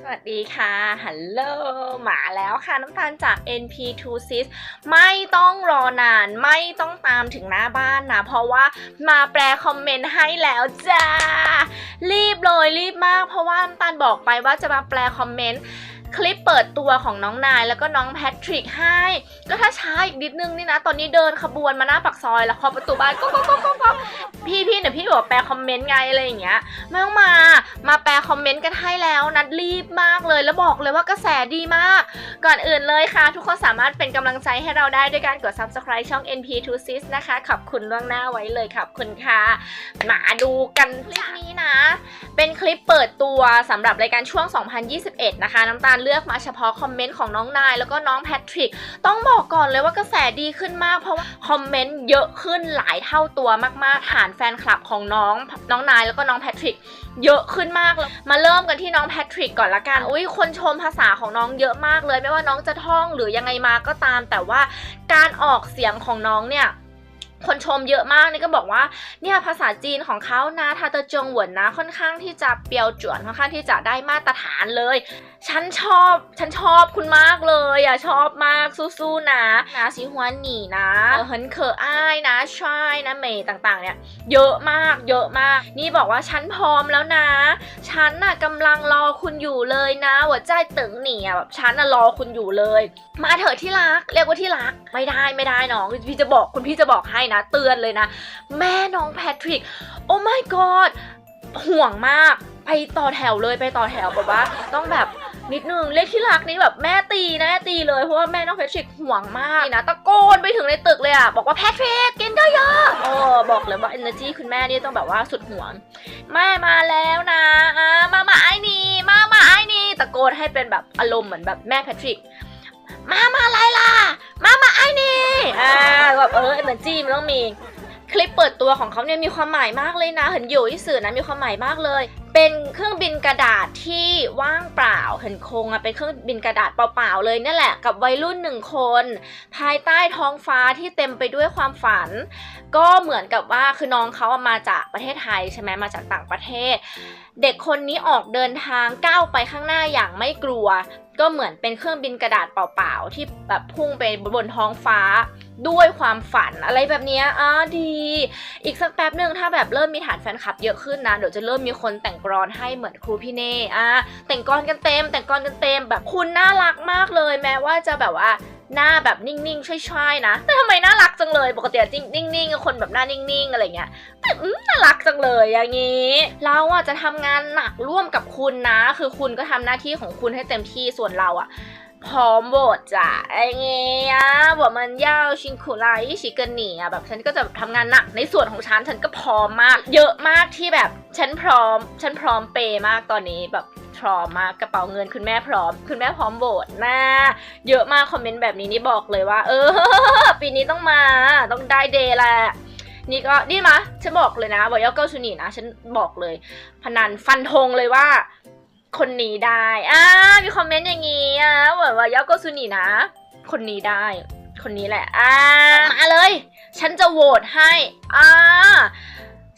สวัสดีค่ะ ฮัลโหล มาแล้วค่ะน้ำตาลจาก NP2 Sis ไม่ต้องรอนาน ไม่ต้องตามถึงหน้าบ้านนะ เพราะว่ามาแปลคอมเมนต์ให้แล้วจ้า รีบเลยรีบมาก เพราะว่าน้ำตาลบอกไปว่าจะมาแปลคอมเมนต์ คลิปเปิดตัวของน้องนายแล้วก็น้องแพทริกให้ก็ถ้าช้าอีกนิดนึงนี่นะ ตอนนี้เดินขบวนมาหน้าปากซอยแล้วเคาะประตูบ้านก็ก็ก็ก็ก็พี่พี่เดี๋ยพี่บอกแปลคอมเมนต์ไงอะไรอย่างเงี้ยไม่ต้องมา มาแปลคอมเมนต์กันให้แล้วนัดรีบมากเลย แล้วบอกเลยว่ากระแสดีมาก ก่อนอื่นเลยค่ะ ทุกคนสามารถเป็นกำลังใจให้เราได้ด้วยการกด subscribe ช่อง NP2Sis นะคะ ขอบคุณล่วงหน้าไว้เลยขอบคุณค่ะมาดูกันคลิปนี้นะ เป็นคลิปเปิดตัวสำหรับรายการช่วง 2021 นะคะ น้ำตาลเลือกมาเฉพาะคอมเมนต์ของน้องนาย แล้วก็น้องแพทริก ต้องบอกก่อนเลยว่ากระแสดีขึ้นมาก เพราะว่าคอมเมนต์เยอะขึ้นหลายเท่าตัวมากๆ ฐานแฟนคลับของน้องน้องนายแล้วก็น้องแพทริกเยอะขึ้นมากเลยมาเริ่มกันที่น้องแพทริกก่อนละกันอุ้ยคนชมภาษาของน้องเยอะมากเลย ไม่ว่าน้องจะท่องหรือยังไงมาก็ตาม แต่ว่าการออกเสียงของน้องเนี่ย คนชมเยอะมากนี่ก็บอกว่าเนี่ยภาษาจีนของเขานะทาเตอจงหวนนะค่อนข้างที่จะเปียวจวนค่อนข้างที่จะได้มาตรฐานเลย ฉันชอบฉันชอบคุณมากเลยอะชอบมากสู้ๆนะนะซิฮวนหนีนะเออเฮินเคออ้ายนะชายนะเมย์ต่างๆ เนี่ย เยอะมากเยอะมาก นี่บอกว่าฉันพร้อมแล้วนะ ฉันน่ะกำลังรอคุณอยู่เลยนะหัวใจตึงหนีอะแบบฉันน่ะรอคุณอยู่เลย มาเถอะที่รักเรียกว่าที่รักไม่ได้ไม่ได้น้องพี่จะบอกคุณพี่จะบอกให้นะ เตือนเลยนะ แม่น้องแพทริก โอ้ my god ห่วงมากไปต่อแถวเลยไปต่อแถวแบบว่า ต้องแบบนิดนึงเรียกที่รักนี่แบบแม่ตีนะแม่ตีเลยเพราะว่าแม่น้องแพทริกห่วงมากนะตะโกนไปถึงในตึกเลยอะบอกว่าแพทริกกินเยอะโอ้บอกเลยว่า energy คุณแม่นี่ต้องแบบว่าสุดห่วงแม่มาแล้วนะอ่ามามาไอ้นี่มามาไอ้นี่ตะโกนให้เป็นแบบอารมณ์เหมือนแบบแม่แพทริก มามาอะไรล่ะ มามาไอ้นี่อ่าแบบเออ energy มันต้องมี คลิปเปิดตัวของเขาเนี่ยมีความหมายมากเลยนะ เห็นอยู่ที่สื่อนะมีความหมายมากเลย เป็นเครื่องบินกระดาษที่ว่างเปล่าเห็นโครงอะเป็นเครื่องบินกระดาษเปล่าๆเลยนี่แหละกับวัยรุ่นหนึ่งคน ภายใต้ท้องฟ้าที่เต็มไปด้วยความฝัน ก็เหมือนกับว่าคือน้องเขาอะมาจากประเทศไทยใช่ไหมมาจากต่างประเทศ เด็กคนนี้ออกเดินทางก้าวไปข้างหน้าอย่างไม่กลัว ก็เหมือนเป็นเครื่องบินกระดาษเปล่าๆ ที่แบบพุ่งไปบนท้องฟ้าด้วยความฝันอะไรแบบนี้อ่าดี อีกสักแป๊บหนึ่งถ้าแบบเริ่มมีฐานแฟนคลับเยอะขึ้นนะ เดี๋ยวจะเริ่มมีคนแต่งกรอนให้เหมือนครูพี่เน่อ่าแต่งกรอนกันเต็ม แต่งกรอนกันเต็มแบบคุณน่ารักมากเลย แม้ว่าจะแบบว่า หน้าแบบนิ่งๆช่วยๆนะ แต่ทำไมน่ารักจังเลยปกติอะจริงนิ่งๆคนแบบหน้านิ่งๆอะไรเงี้ยแต่อืมน่ารักจังเลยอย่างนี้ เราอะจะทำงานหนักร่วมกับคุณนะ คือคุณก็ทำหน้าที่ของคุณให้เต็มที่ส่วนเราอะ พร้อมโหวตจ้ะไอ้เงี้ยบอกมันยาวชิงคุไรชิกันหนีอะแบบฉันก็จะทำงานหนักในส่วนของฉันฉันก็พร้อมมาก เยอะมากที่แบบฉันพร้อม ฉันพร้อมเปย์มากตอนนี้แบบพร้อมมากกระเป๋าเงินคุณแม่พร้อม คุณแม่พร้อมโหวตนะเยอะมากคอมเมนต์แบบนี้นี่บอกเลยว่า เออ ปีนี้ต้องมาต้องได้เดย์แหละนี่ก็นี่มาฉันบอกเลยนะบอกยอเก้าชูนีนะ ฉันบอกเลย พนันฟันธงเลยว่า คนนี้ได้อ่ามีคอมเมนต์อย่างงี้อะบอนว่ายอเก้าชูนีนะ คนนี้ได้ คนนี้แหละอ่ามาเลย ฉันจะโหวตให้อ่า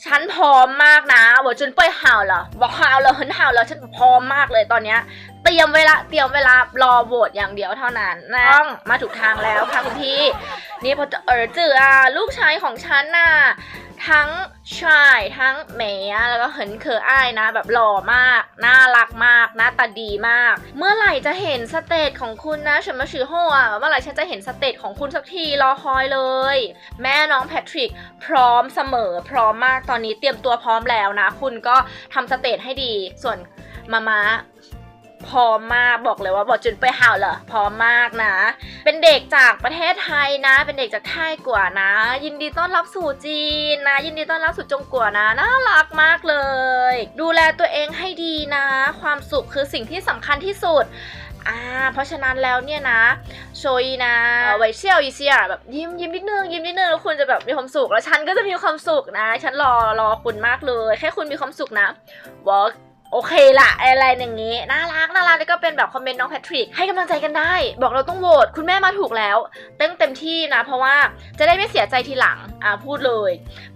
ฉันพร้อมมากนะว่าจนเป้ยห่าวเหรอบอกห่าวเหรอเหินห่าวเหรอฉันพร้อมมากเลยตอนเนี้ย ตรียมเวลาเตรียมเวลารอโหวตอย่างเดียวเท่านั้นนะต้องมาถูกทางแล้วค่ะคุณพี่ นี่พอจะเออจืออะลูกชายของฉันน่ะทั้งชายทั้งเมย์อะแล้วก็เหินเคออ้ายนะ แบบหล่อมาก น่ารักมาก หน้าตาดีมาก เมื่อไหร่จะเห็นสเตจของคุณนะฉันมาชื่อโฮอะเมื่อไหร่ฉันจะเห็นสเตจของคุณสักทีรอคอยเลย แม่น้องแพทริกพร้อมเสมอพร้อมมากตอนนี้เตรียมตัวพร้อมแล้วนะ คุณก็ทำสเตจให้ดีส่วนมามา พร้อมมากบอกเลยว่าบอกจุนไปห่าวเหรอพร้อมมากนะ เป็นเด็กจากประเทศไทยนะ เป็นเด็กจากไทยกว่านะ ยินดีต้อนรับสู่จีนนะ ยินดีต้อนรับสู่จงกัวนะน่ารักมากเลย ดูแลตัวเองให้ดีนะ ความสุขคือสิ่งที่สำคัญที่สุดอ่าเพราะฉะนั้นแล้วเนี่ยนะ โชยนะไวเชียวอีเซียแบบยิ้มยิ้มนิดนึงยิ้มนิดนึงแล้วคุณจะแบบมีความสุขแล้วฉันก็จะมีความสุขนะ ฉันรอรอคุณมากเลย แค่คุณมีความสุขนะ work โอเคละอะไรอย่างงี้น่ารักน่ารักแล้วก็เป็นแบบคอมเมนต์น้องแพทริกให้กำลังใจกันได้ บอกเราต้องโหวตคุณแม่มาถูกแล้วเต็มเต็มที่นะ เพราะว่าจะได้ไม่เสียใจทีหลังอ่าพูดเลย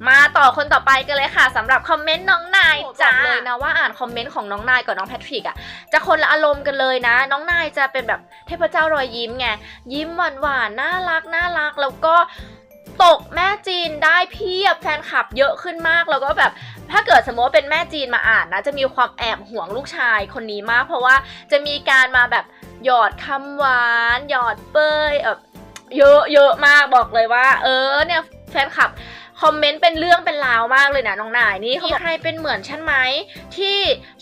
มาต่อคนต่อไปกันเลยค่ะสำหรับคอมเมนต์น้องนายจ้าเลยนะว่าอ่านคอมเมนต์ของน้องนายกับน้องแพทริกอะจะคนละอารมณ์กันเลยนะ น้องนายจะเป็นแบบเทพเจ้ารอยยิ้มไงยิ้มหวานหวานๆน่ารักน่ารักแล้วก็ ตกแม่จีนได้เพียบแฟนคลับเยอะขึ้นมากแล้วก็แบบถ้าเกิดสมมติว่าเป็นแม่จีนมาอ่านนะ จะมีความแอบห่วงลูกชายคนนี้มาก เพราะว่าจะมีการมาแบบหยอดคำหวาน หยอดเปยเออเยอะเยอะมากบอกเลยว่า เออเนี่ยแฟนคลับคอมเมนต์เป็นเรื่องเป็นราวมากเลยนะน้องนายนี่เขาบอกใครเป็นเหมือนฉันไหมที่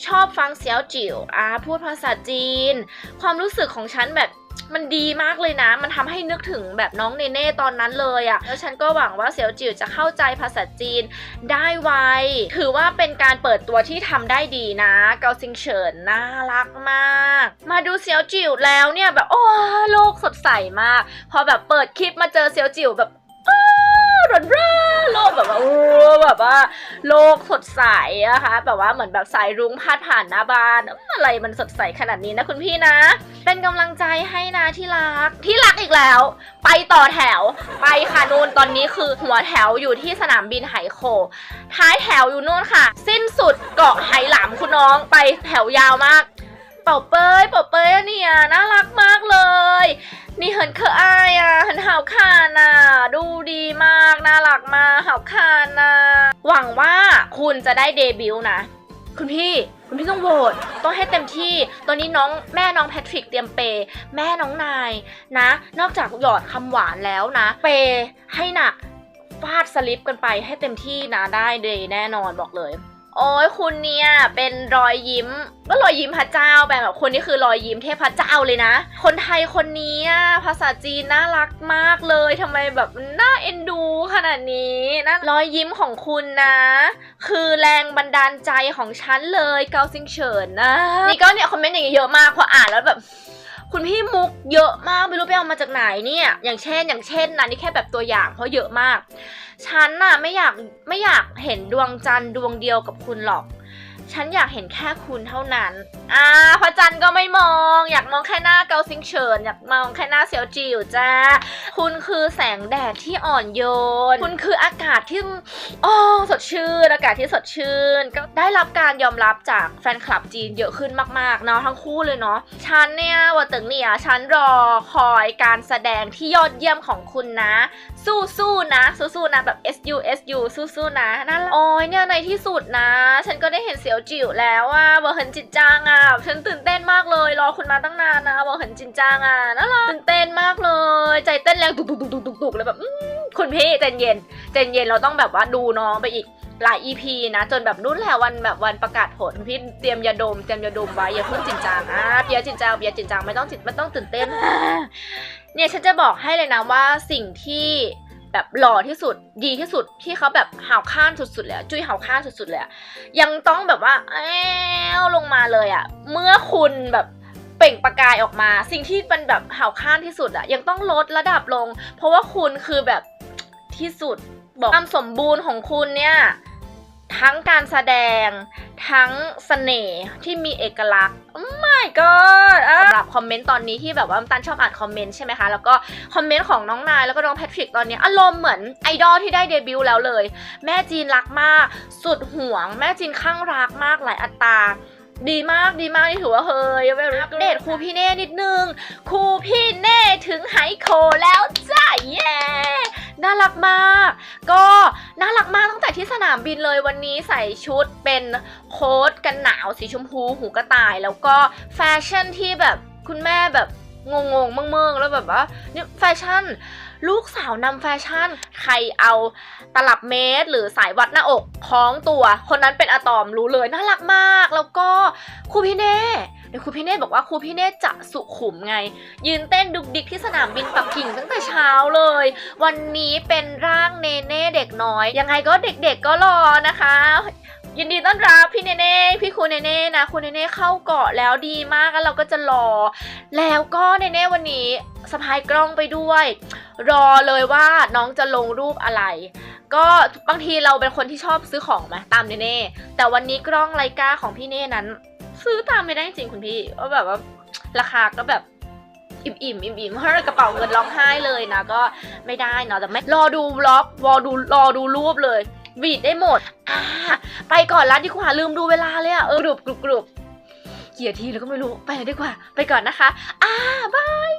ชอบฟังเสียวจิ๋วอ่าพูดภาษาจีน ความรู้สึกของฉันแบบ มันดีมากเลยนะ มันทำให้นึกถึงแบบน้องเนเน่ตอนนั้นเลยอะ่ะ แล้วฉันก็หวังว่าเสียวจิ๋วจะเข้าใจภาษาจีนได้ไว ถือว่าเป็นการเปิดตัวที่ทำได้ดีนะ เกาซิงเฉินน่ารักมาก มาดูเสียวจิ๋วแล้วเนี่ยแบบโอ้โลกสดใสมาก พอแบบเปิดคลิปมาเจอเสียวจิ๋วแบบ อ้าวรนร่าโลกแบบว่าโอ้แบบว่า โลกสดใสอะคะแบบว่าเหมือนแบบสายรุ้งพาดผ่านหน้าบ้านอะไรมันสดใสขนาดนี้นะคุณพี่นะ เป็นกำลังใจให้นะที่รักที่รักอีกแล้ว ไปต่อแถว ไปค่ะนูนตอนนี้คือหัวแถวอยู่ที่สนามบินไหโค ท้ายแถวอยู่นู่นค่ะ สิ้นสุดเกาะไหหลำคุณน้องไปแถวยาวมากเป่าเป้ยเป่าเป้ยเนี่ยน่ารักมากากน่ากมาหาคานะหวังว่าคุณจะได้เดบิวต์นะ คุณพี่คุณพี่ต้องโหวตต้องให้เต็มที่ ตอนนี้น้องแม่น้องแพทริกเตรียมเป แม่น้องนายนะ นอกจากหยอดคำหวานแล้วนะ เปให้หนักฟาดสลิปกันไปให้เต็มที่นะได้เดยแน่นอนบอกเลย โอ้ยคุณเนี่ยเป็นรอยยิ้มก็รอยยิ้มพระเจ้าแปลแบบคนนี้คือรอยยิ้มเทพเจ้าเลยนะ คนไทยคนนี้ภาษาจีนน่ารักมากเลยทำไมแบบน่าเอ็นดูขนาดนี้นะรอยยิ้มของคุณนะ คือแรงบันดาลใจของฉันเลยเกาซิงเฉินนะนี่ก็เนี่ยคอมเมนต์อย่างเงี้ยเยอะมากพออ่านแล้วแบบ คุณพี่มุกเยอะมากไม่รู้ไปเอามาจากไหนเนี่ย อย่างเช่น อย่างเช่นนะนี่แค่แบบตัวอย่างเพราะเยอะมาก ฉันน่ะไม่อยากไม่อยากเห็นดวงจันทร์ดวงเดียวกับคุณหรอก ฉันอยากเห็นแค่คุณเท่านั้น อ่าพระจันทร์ก็ไม่มอง อยากมองแค่หน้าเกาซิงเฉินอยากมองแค่หน้าเซียวจิ๋วจ้า คุณคือแสงแดดที่อ่อนโยน คุณคืออากาศที่อ๋อสดชื่น อากาศที่สดชื่น ก็ได้รับการยอมรับจากแฟนคลับจีนเยอะขึ้นมากๆเนาะทั้งคู่เลยเนาะ ฉันเนี่ยว่าตึงเนี่ยฉันรอคอยการแสดงที่ยอดเยี่ยมของคุณนะ สู้สู้นะ สู้สู้นะแบบ S U S U สู้สู้นะนั่นแหละโอ้ยเนี่ยในที่สุดนะ ฉันก็ได้เห็นเสียวจิ๋วแล้วอะบอกเห็นจินจางอะฉันตื่นเต้นมากเลยรอคุณมาตั้งนานนะบอกเห็นจินจางอะน่ารักตื่นเต้นมากเลย ใจเต้นแรงตุกตุกตุกตุกตุกตุกเลยแบบคุณพี่ใจเย็นใจเย็นเราต้องแบบว่าดูน้องไปอีกหลาย EP นะจนแบบรุ่นแล้ววันแบบวันประกาศผลพี่เตรียมยาดมเตรียมยาดมไว้อย่าเพิ่งจินจางอะเบียจินจางเบียจินจางไม่ต้องจินไม่ต้องตื่นเต้นเนี่ยฉันจะบอกให้เลยนะว่าสิ่งที่ แบบหล่อที่สุดดีที่สุดที่เขาแบบหาวข้านสุดๆเลยจุ้ยหาวข้านสุดๆเลยยังต้องแบบว่าแอวลงมาเลยอะเมื่อคุณแบบเปล่งประกายออกมา สิ่งที่เป็นแบบหาวข้านที่สุดอะยังต้องลดระดับลง เพราะว่าคุณคือแบบที่สุดบอกความสมบูรณ์ของคุณเนี่ย ทั้งการแสดงทั้งเสน่ห์ที่มีเอกลักษณ์ my god สำหรับคอมเมนต์ตอนนี้ที่แบบว่าน้ำตันชอบอ่านคอมเมนต์ใช่ไหมคะ แล้วก็คอมเมนต์ของน้องนายแล้วก็น้องแพทริกตอนนี้อารมณ์เหมือนไอดอลที่ได้เดบิวต์แล้วเลย แม่จีนรักมาก สุดห่วง แม่จีนข้างรักมากหลายอัตราดีมากดีมากนี่ถือว่าเฮ้ยแบบอัปเดตครูพี่เน่นิดนึงครูพี่เน่ถึงไฮโคแล้วจ้าเย้น่ารักมาก ก็ น่ารักมากตั้งแต่ที่สนามบินเลยวันนี้ใส่ชุดเป็นโค้ทกันหนาวสีชมพูหูกระต่าย แล้วก็แฟชั่นที่แบบคุณแม่แบบงงๆเมืองๆแล้วแบบว่านี่แฟชั่น ลูกสาวนำแฟชั่น ใครเอาตลับเมตร หรือสายวัดหน้าอกคล้องตัว คนนั้นเป็นอะตอมรู้เลยน่ารักมาก แล้วก็ครูพี่เน่เดี๋ยวครูพี่เน่บอกว่าครูพี่เน่จะสุขุมไง ยืนเต้นดุกดิกที่สนามบินปักกิ่งตั้งแต่เช้าเลย วันนี้เป็นร่างเนเน่เด็กน้อย ยังไงก็เด็กๆก็รอนะคะ ยินดีต้อนรับพี่เนเน่พี่คุณเนเน่นะคุณเนเน่เข้าเกาะแล้วดีมากแล้วเราก็จะรอ แล้วก็เนเน่วันนี้สะพายกล้องไปด้วย รอเลยว่าน้องจะลงรูปอะไร ก็บางทีเราเป็นคนที่ชอบซื้อของไหมตามเนเน่แต่วันนี้กล้องไลกาของพี่เน่นั้น ซื้อตามไม่ได้จริงคุณพี่ว่าแบบว่าราคาก็แบบอิ่มอิ่มอิ่มอิ่มเพราะกระเป๋าเงินร้องไห้เลยนะก็ไม่ได้เนาะแต่ไม่รอดูวล็อกรอดูรอดูรูปเลย บีดได้หมด อ่า ไปก่อนละดีกว่าลืมดูเวลาเลยอะเออกรุบกรุบกรุบเกี่นาทีแล้วก็ไม่รู้ไปเลยดีกว่า ไปก่อนนะคะ อ่าบาย